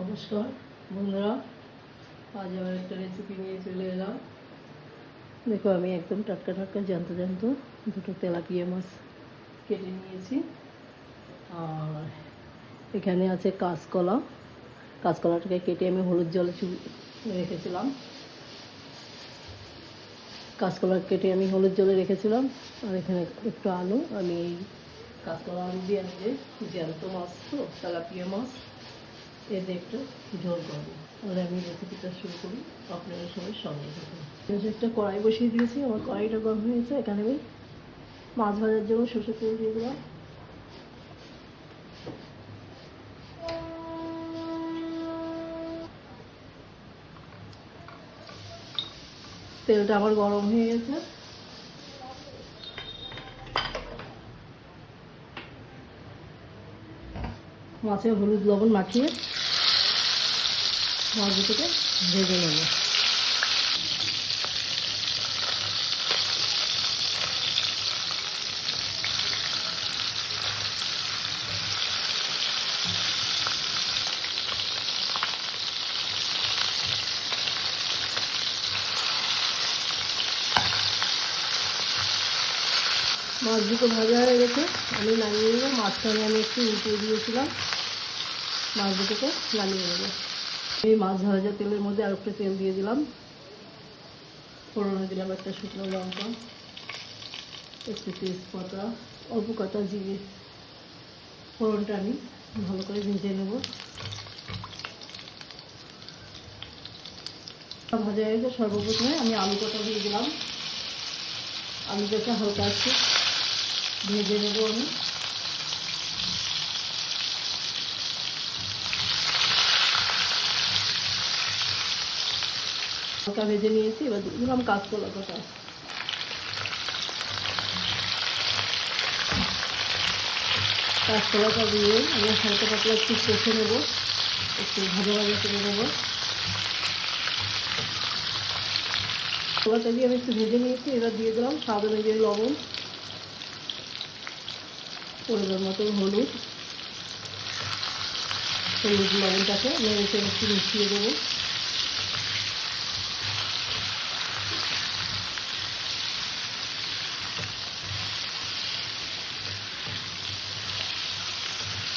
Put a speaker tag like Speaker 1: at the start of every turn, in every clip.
Speaker 1: নমস্কার, বন্ধুরা, আজ আমার একটা রেসিপি নিয়ে চলে এলাম। দেখো, আমি একদম টাটকা টাটকা জ্যান্ত জ্যান্ত দুটো তেলাপিয়া মাছ কেটে নিয়েছি। আর এখানে আছে কাঁচকলা। কাঁচকলাটাকে কেটে আমি হলুদ জলে চু রেখেছিলাম। কাঁচকলা কেটে আমি হলুদ জলে রেখেছিলাম। আর এখানে একটু আলু, আমি কাঁচকলা আলু দিয়ে যে জ্যান্ত মাছ তো, তেলাপিয়া মাছ দিয়ে একটু ঝোল করব। তাহলে আমি রেসিপিটা শুরু করি, আপনারা সবাই সঙ্গে থাকুন। একটা কড়াই বসিয়ে দিয়েছি, আমার কড়াইটা গরম হয়েছে এখানে আমি মাছ ভাজার জন্য সর্ষে তেল দিয়ে দিলাম। তেলটা আবার গরম হয়ে গেছে। মাছে হলুদ লবণ মাখিয়ে মাছ দুটোকে ভেজে নেব। মাছ দুটো ভাজা হয়ে গেছে। আমি নামিয়ে নেব। মাঝখানে আমি একটু উল্টে দিয়েছিলাম। মাছ দুটোকে নামিয়ে নেব। এই মাছ ভাজা তেলের মধ্যে আর একটু তেল দিয়ে দিলাম। ফোড়নে দিলাম একটা শুকনো লঙ্কা, একটু তেজপাতা, অল্প কটা জিরে। ফোড়নটা আমি ভালো করে ভেজে নেব। ভাজা হয়ে গেছে সর্বপ্রথমে আমি আলু কটা দিয়ে দিলাম। আলুটাকে হালকা একটু ভেজে নেব আমি। হালকা ভেজে নিয়েছি, এবার দিলাম কাঁচকলা কটা কাঁচকলাটা দিয়ে আমি হালকা পাতলা একটু কষে নেব, একটু ভাজা ভাজা করে নেব। কলাটা দিয়ে আমি একটু ভেজে নিয়েছি, এবার দিয়ে দিলাম স্বাদ অনুযায়ী লবণ। পরিমাণ মতো হলুদ। হলুদ লবণটাকে চেড়ে একটু মিশিয়ে দেবো।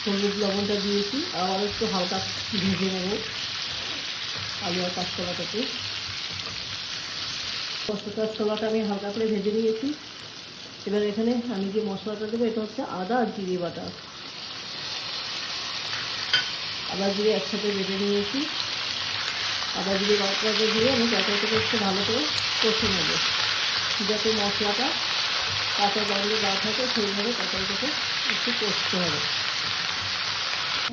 Speaker 1: হলুদ লবণটা দিয়েছি, আবার একটু হালকা ভেজে নেব আলু আর কাঁচকলাটাকে। কাঁচকলাটা আমি হালকা করে ভেজে নিয়েছি। এবার এখানে আমি যে মশলাটা দেবো, এটা হচ্ছে আদা আর জিরে বাটা। আদা, জিরে একসাথে বেটে নিয়েছি। আদা, জিরে বাটাটা দিয়ে আমি তরকারিটাকে একটু ভালো করে কষে নেব। যাতে মশলাটা কাঁচা গন্ধ না থাকে, সেইভাবে তরকারিটাকে একটু কষতে হবে।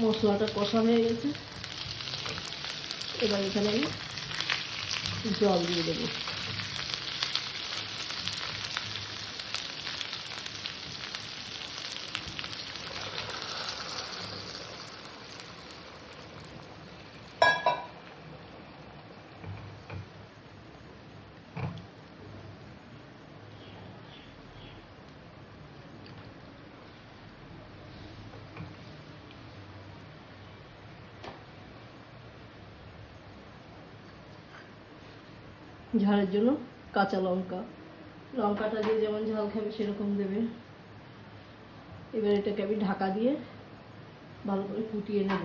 Speaker 1: মশলাটা কষা হয়ে গেছে। এবার এখানে আমি জল দিয়ে দেবো। ঝালের জন্য কাঁচা লঙ্কা। লঙ্কাটা দিয়ে যেমন ঝাল খাবে, সেরকম দেবে। এবার এটাকে আমি ঢাকা দিয়ে ভালো করে ফুটিয়ে নেব।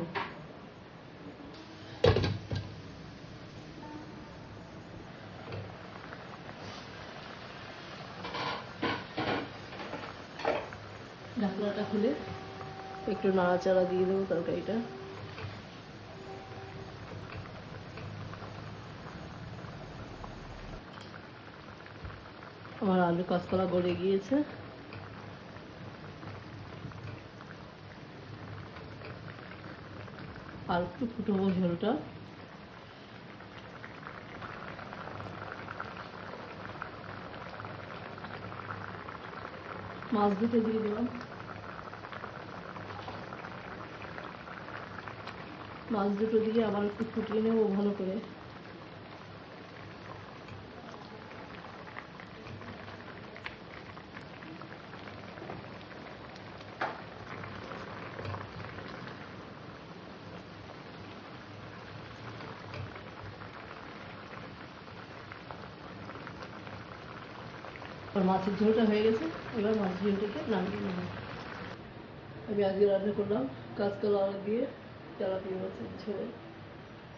Speaker 1: ঢাকনাটা খুলে একটু নাড়াচাড়া দিয়ে দেবো তরকারিটা। আমার আলু কাঁচকলা গড়ে গিয়েছে। আর একটু ফুটবো ঝোলটা। মাছ দুটো দিয়ে দিলাম। মাছ দুটো দিয়ে আবার একটু ফুটিয়ে নেব ভালো করে। আর মাছের ঝোলটা হয়ে গেছে। এবার মাছের ঝোলটাকে নামিয়ে নেব। আমি আজকে রান্না করলাম কাঁচকলা আলু দিয়ে পেয়ে মাছের ঝোল।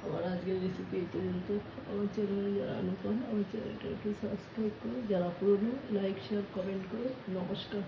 Speaker 1: আমার আজকের রেসিপি এই পর্যন্ত। আমার চ্যানেলে যারা নতুন, আমার চ্যানেলটা একটু সাবস্ক্রাইব করো। যারা পুরনো লাইক শেয়ার কমেন্ট করো। নমস্কার।